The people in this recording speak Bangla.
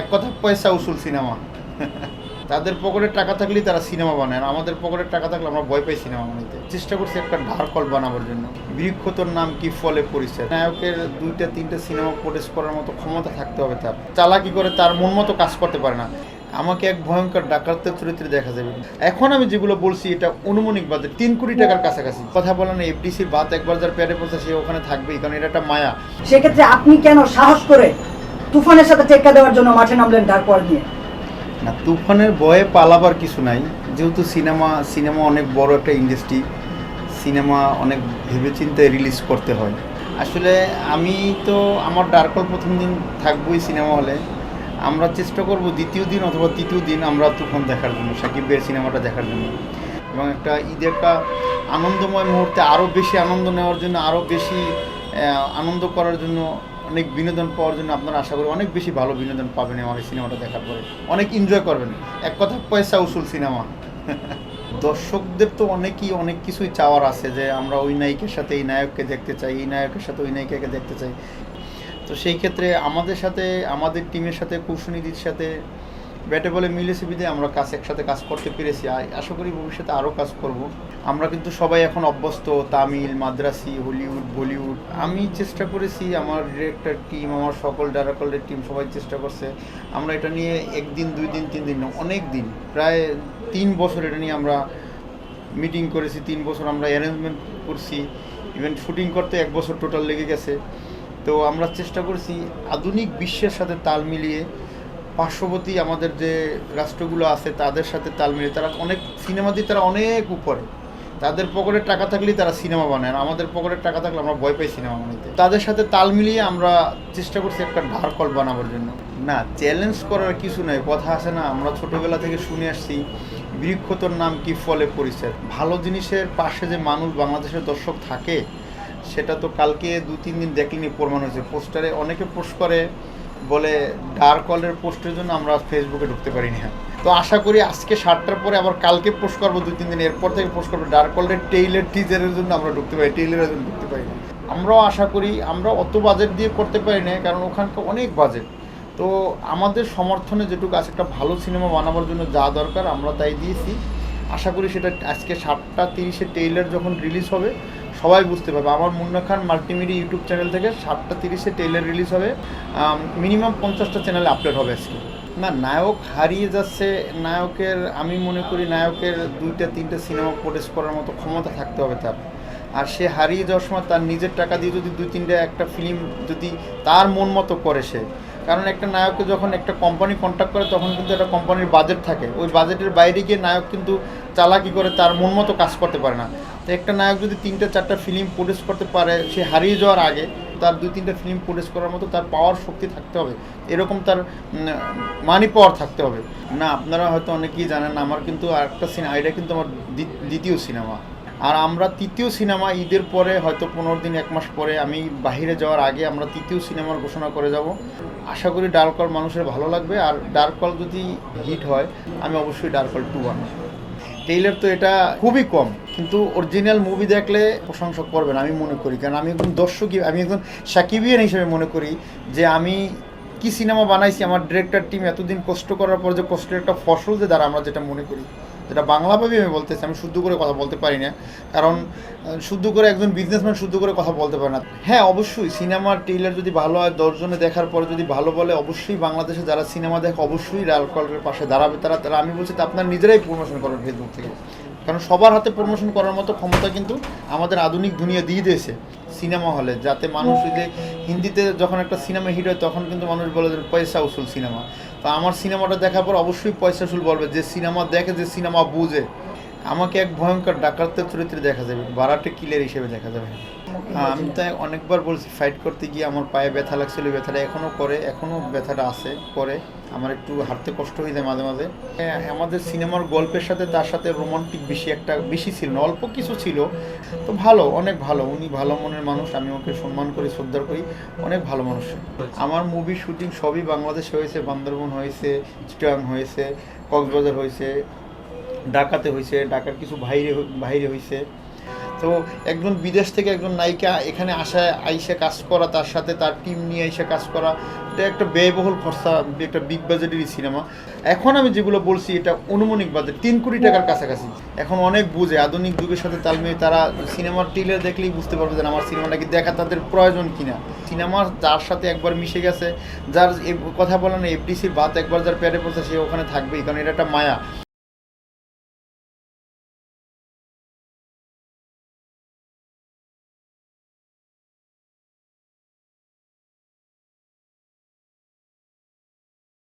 এক কথা, পয়সা উসুল সিনেমা। তাদের পকেটে টাকা থাকলেই তারা সিনেমা বানায়, আর আমাদের পকেটে টাকা থাকলে আমরা ভয় পাই সিনেমা বানাইতে। চেষ্টা করছি একটা ঢারকল বানাবার জন্য। বৃক্ষতর নাম কি ফলে পরিচয় নায়কের দুইটা, তিনটা সিনেমা প্রডিউস করার মতো ক্ষমতা থাকতে হবে তার। চালাকি করে তার মন মতো কাজ করতে পারে না। আমাকে এক ভয়ঙ্কর ডাকাতের চরিত্রে দেখা যাবে। এখন আমি যেগুলো বলছি, এটা অনুমানিক বাদে তিন কোটি টাকার কাছাকাছি। কথা বলেন এফডিসির বাদ একবার যার প্যারে পড়ছে সে ওখানে থাকবেই, কারণ এটা একটা মায়া। সেক্ষেত্রে আপনি কেন সাহস করে তুফানের সাথে টেক্কা দেওয়ার জন্য মাঠে নামলেন তারপর নিয়ে না, তুফানের বয়ে পালাবার কিছু নাই। যেহেতু সিনেমা সিনেমা অনেক বড় একটা ইন্ডাস্ট্রি সিনেমা অনেক ভেবেচিন্তে রিলিজ করতে হয়। আসলে আমি তো, আমার ডার্কল প্রথম দিন থাকবোই সিনেমা হলে। আমরা চেষ্টা করব দ্বিতীয় দিন অথবা তৃতীয় দিন আমরা তুফান দেখার জন্য সাকিব সিনেমাটা দেখার জন্য। এবং একটা ঈদে একটা আনন্দময় মুহূর্তে আরও বেশি আনন্দ নেওয়ার জন্য আরও বেশি আনন্দ করার জন্য অনেক বিনোদন পাওয়ার জন্য আপনারা আশা করি অনেক বেশি ভালো বিনোদন পাবেন আমার এই সিনেমাটা দেখার পরে। অনেক এনজয় করবেন। এক কথা, পয়সা উসুল সিনেমা। দর্শকদের তো অনেকই অনেক কিছুই চাওয়ার আছে যে আমরা ওই নায়িকের সাথে এই নায়ককে দেখতে চাই, এই নায়কের সাথে ওই নায়িকাকে দেখতে চাই। তো সেই ক্ষেত্রে আমাদের সাথে, আমাদের টিমের সাথে কৌশনীদির সাথে ব্যাটে বলে মিলে বিধে আমরা কাজ একসাথে কাজ করতে পেরেছি। আশা করি ভবিষ্যতে আরও কাজ করব। আমরা কিন্তু সবাই এখন অভ্যস্ত, তামিল, মাদ্রাসি, হলিউড, বলিউড। আমি চেষ্টা করেছি, আমার ডিরেক্টর টিম আমার সকল ডাইরেক্টরের টিম সবাই চেষ্টা করছে। আমরা এটা নিয়ে একদিন, দুই দিন, তিন দিন অনেক দিন, প্রায় তিন বছর এটা নিয়ে আমরা মিটিং করেছি, তিন বছর আমরা অ্যারেঞ্জমেন্ট করছি। ইভেন শুটিং করতে এক বছর টোটাল লেগে গেছে। তো আমরা চেষ্টা করছি আধুনিক বিশ্বের সাথে তাল মিলিয়ে পার্শ্ববর্তী আমাদের যে রাষ্ট্রগুলো আছে, তাদের সাথে তাল মিলিয়ে তারা অনেক সিনেমা দিয়ে তারা অনেক উপরে। তাদের পকেটে টাকা থাকলেই তারা সিনেমা বানায় আমাদের পকেটে টাকা থাকলে আমরা ভয় পাই সিনেমা বানাইতে। তাদের সাথে তাল মিলিয়ে আমরা চেষ্টা করছি একটা ঢারকল বানাবার জন্য। না চ্যালেঞ্জ করার কিছু নয় কথা আছে না, আমরা ছোটবেলা থেকে শুনে আসছি, বৃক্ষতর নাম কি ফলে পরিচয়? ভালো জিনিসের পাশে যে মানুষ বাংলাদেশের দর্শক থাকে, সেটা তো কালকে দু তিন দিন দেখলেনি প্রমাণ হয়েছে। পোস্টারে অনেকে পোস্ট করে বলে ডার্ক কলের পোস্টের জন্য আমরা ফেসবুকে ঢুকতে পারিনি। হ্যাঁ তো আশা করি আজকে সাতটার পরে আবার কালকে পোস্ট করব, দুই, তিন দিন এরপর থেকে পোস্ট করব। ডার্ক কলের টেইলের টিজারের জন্য আমরা ঢুকতে পারি টেইলের জন্য ঢুকতে পারি না আমরাও আশা করি আমরা অত বাজেট দিয়ে করতে পারি না কারণ ওখানকার অনেক বাজেট তো আমাদের সমর্থনে যেটুকু আছে, একটা ভালো সিনেমা বানাবার জন্য যা দরকার, আমরা তাই দিয়েছি। আশা করি সেটা আজকে সাতটা তিরিশে টেইলার যখন রিলিজ হবে সবাই বুঝতে পারবে। আমার Munna Khan multimedia YouTube channel থেকে সাতটা তিরিশে টেইলার রিলিজ হবে। মিনিমাম পঞ্চাশটা চ্যানেলে আপলোড হবে আজকে। না, নায়ক হারিয়ে যাচ্ছে, নায়কের, আমি মনে করি নায়কের দুইটা, তিনটা সিনেমা প্রডিউস করার মতো ক্ষমতা থাকতে হবে তার। আর সে হারিয়ে যাওয়ার সময় তার নিজের টাকা দিয়ে যদি দুই, তিনটা একটা ফিল্ম যদি তার মন মতো করে সে। কারণ একটা নায়ককে যখন একটা কোম্পানি কন্ট্যাক্ট করে, তখন কিন্তু একটা কোম্পানির বাজেট থাকে। ওই বাজেটের বাইরে গিয়ে নায়ক কিন্তু চালাকি করে তার মন মতো কাজ করতে পারে না। তো একটা নায়ক যদি তিনটা, চারটা ফিল্ম প্রডিউস করতে পারে, সে হারিয়ে যাওয়ার আগে তার দুই, তিনটা ফিল্ম প্রডিউস করার মতো তার পাওয়ার শক্তি থাকতে হবে। এরকম তার মানি পাওয়ার থাকতে হবে। না, আপনারা হয়তো অনেকেই জানেন, আমার কিন্তু আরেকটা সিনেমা এটা কিন্তু আমার দ্বি- দ্বিতীয় সিনেমা আর আমরা তৃতীয় সিনেমা ঈদের পরে হয়তো পনেরো দিন, এক মাস পরে আমি বাইরে যাওয়ার আগে আমরা তৃতীয় সিনেমার ঘোষণা করে যাব। আশা করি ডার্কল মানুষের ভালো লাগবে। আর ডার্কল যদি হিট হয়, আমি অবশ্যই ডার্কল টু আনব টেইলার তো এটা খুবই কম, কিন্তু অরিজিনাল মুভি দেখলে প্রশংসা করবেন আমি মনে করি। কারণ আমি একজন দর্শকই আমি একজন সাকিবিয়ান হিসেবে মনে করি যে আমি কি সিনেমা বানাইছি, আমার ডিরেক্টর টিম এতদিন কষ্ট করার পর যে কষ্টের একটা ফসল যে দ্বারা আমরা যেটা মনে করি। যেটা বাংলাভাবেই আমি বলতেছি, আমি শুদ্ধ করে কথা বলতে পারি না। কারণ শুদ্ধ করে একজন বিজনেসম্যান শুদ্ধ করে কথা বলতে পারে না। হ্যাঁ অবশ্যই সিনেমার ট্রেলার যদি ভালো হয়, দশজনে দেখার পরে যদি ভালো বলে, অবশ্যই বাংলাদেশে যারা সিনেমা দেখে অবশ্যই লাল কলের পাশে দাঁড়াবে। তারা তারা, আমি বলছি আপনার নিজেরাই প্রমোশন করেন ফেসবুক থেকে। কারণ সবার হাতে প্রমোশন করার মতো ক্ষমতা কিন্তু আমাদের আধুনিক দুনিয়া দিয়ে দিয়েছে সিনেমা হলে, যাতে মানুষ যে হিন্দিতে যখন একটা সিনেমা হিট হয়, তখন কিন্তু মানুষ বলে যে পয়সা উসুল সিনেমা। তো আমার সিনেমাটা দেখার পর অবশ্যই পয়সা উসুল বলবে যে সিনেমা দেখে, যে সিনেমা বুঝে। আমাকে এক ভয়ঙ্কর ডাকাতের চরিত্রে দেখা যাবে বারাটে কিলের হিসেবে দেখা যাবে। হ্যাঁ, আমি তো অনেকবার বলছি ফাইট করতে গিয়ে আমার পায়ে ব্যথা লাগছিল ব্যথাটা এখনও করে এখনও ব্যথাটা আছে করে। আমার একটু হাঁটতে কষ্ট হয়ে যায় মাঝে মাঝে। হ্যাঁ, আমাদের সিনেমার গল্পের সাথে তার সাথে রোমান্টিক বেশি একটা বেশি ছিল না অল্প কিছু ছিল। তো ভালো অনেক ভালো উনি ভালো মনের মানুষ আমি ওকে সম্মান করি শ্রদ্ধা করি অনেক ভালো মানুষ। আমার মুভি শুটিং সবই বাংলাদেশে হয়েছে বান্দরবন হয়েছে চিটাং হয়েছে কক্সবাজার হয়েছে ঢাকাতে হয়েছে ঢাকার কিছু বাইরে বাইরে হয়েছে তো একজন বিদেশ থেকে একজন নায়িকা এখানে আসা আইসে কাজ করা, তার সাথে তার টিম নিয়ে এসে কাজ করা, এটা একটা ব্যয়বহুল খরচা, একটা বিগ বাজেটেরই সিনেমা এখন আমি যেগুলো বলছি, এটা অনুমানিক বাজেট তিন কোটি টাকার কাছাকাছি। এখন অনেক বুঝে, আধুনিক যুগের সাথে তাল মিলিয়ে তারা সিনেমার টিলের দেখলেই বুঝতে পারবে যে আমার সিনেমাটা কি দেখা তাদের প্রয়োজন কিনা। সিনেমা যার সাথে একবার মিশে গেছে, যার কথা বলে না, এফডিসির ভাত একবার যার পেটে পড়ছে, সে ওখানে থাকবেই, কারণ এটা একটা মায়া।